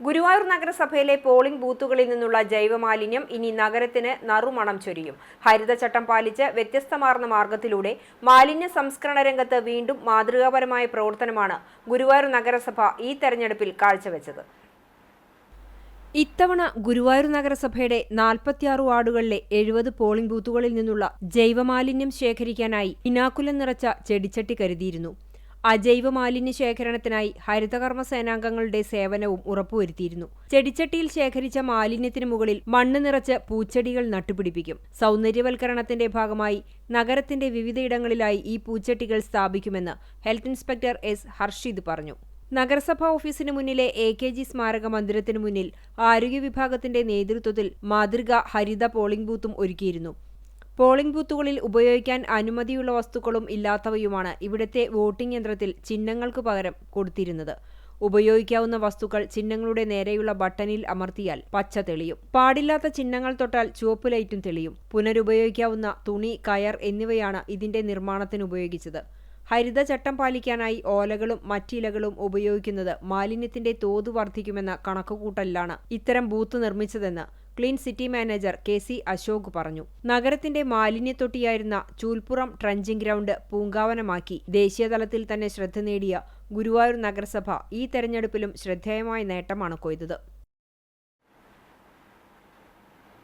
ഗുരുവായൂർ നഗരസഭയിലെ പോളിംഗ് ബൂത്തുകളിൽ നിന്നുള്ള ജൈവമാലിന്യം ഇനി നഗരത്തിന് നറുമണം ചൊരിയും. ഹരിതചട്ടം പാലിച്ച് വ്യത്യസ്തമാർന്ന മാർഗത്തിലൂടെ മാലിന്യ സംസ്കരണ രംഗത്ത് വീണ്ടും മാതൃകാപരമായ പ്രവർത്തനമാണ് ഗുരുവായൂർ നഗരസഭ ഈ തെരഞ്ഞെടുപ്പിൽ കാഴ്ചവെച്ചത്. ഇത്തവണ ഗുരുവായൂർ നഗരസഭയുടെ നാൽപ്പത്തിയാറ് വാർഡുകളിലെ എഴുപത് പോളിംഗ് ബൂത്തുകളിൽ നിന്നുള്ള ജൈവമാലിന്യം ശേഖരിക്കാനായി ഇനാക്കുലം നിറച്ച ചെടിച്ചട്ടി കരുതിയിരുന്നു. അജൈവ മാലിന്യ ശേഖരണത്തിനായി ഹരിതകർമ്മ സേനാംഗങ്ങളുടെ സേവനവും ഉറപ്പുവരുത്തിയിരുന്നു. ചെടിച്ചട്ടിയിൽ ശേഖരിച്ച മാലിന്യത്തിന് മുകളിൽ മണ്ണ് നിറച്ച് പൂച്ചെടികൾ നട്ടുപിടിപ്പിക്കും. സൗന്ദര്യവൽക്കരണത്തിന്റെ ഭാഗമായി നഗരത്തിന്റെ വിവിധയിടങ്ങളിലായി ഈ പൂച്ചെട്ടികൾ സ്ഥാപിക്കുമെന്ന് ഹെൽത്ത് ഇൻസ്പെക്ടർ എസ് ഹർഷിദ് പറഞ്ഞു. നഗരസഭാ ഓഫീസിന് മുന്നിലെ എ കെ ജി സ്മാരക മന്ദിരത്തിനു മുന്നിൽ ആരോഗ്യ വിഭാഗത്തിന്റെ നേതൃത്വത്തിൽ മാതൃക ഹരിത പോളിംഗ് ബൂത്തും ഒരുക്കിയിരുന്നു. പോളിംഗ് ബൂത്തുകളിൽ ഉപയോഗിക്കാൻ അനുമതിയുള്ള വസ്തുക്കളും ഇല്ലാത്തവയുമാണ് ഇവിടുത്തെ വോട്ടിംഗ് യന്ത്രത്തിൽ ചിഹ്നങ്ങൾക്ക് പകരം കൊടുത്തിരുന്നത്. ഉപയോഗിക്കാവുന്ന വസ്തുക്കൾ ചിഹ്നങ്ങളുടെ നേരെയുള്ള ബട്ടണിൽ അമർത്തിയാൽ പച്ച തെളിയും. പാടില്ലാത്ത ചിഹ്നങ്ങൾ തൊട്ടാൽ ചുവപ്പ് ലൈറ്റും തെളിയും. പുനരുപയോഗിക്കാവുന്ന തുണി കയർ എന്നിവയാണ് ഇതിന്റെ നിർമ്മാണത്തിന് ഉപയോഗിച്ചത്. ഹരിതചട്ടം പാലിക്കാനായി ഓലകളും മറ്റിലകളും ഉപയോഗിക്കുന്നത് മാലിന്യത്തിന്റെ തോത് വർദ്ധിക്കുമെന്ന കണക്കുകൂട്ടലിലാണ് ഇത്തരം booth നിർമ്മിച്ചതെന്ന് clean city manager K C Ashok പറഞ്ഞു. നഗരത്തിന്റെ മാലിന്യത്തൊട്ടിയായിരുന്ന ചൂൽപ്പുറം ട്രഞ്ചിംഗ് ഗ്രൗണ്ട് പൂങ്കാവനമാക്കി. ദേശീയതലത്തിൽ തന്നെ ശ്രദ്ധ നേടിയ ഗുരുവായൂർ നഗരസഭ ഈ തെരഞ്ഞെടുപ്പിലും ശ്രദ്ധേയമായ നേട്ടമാണ് കൊയ്തത്.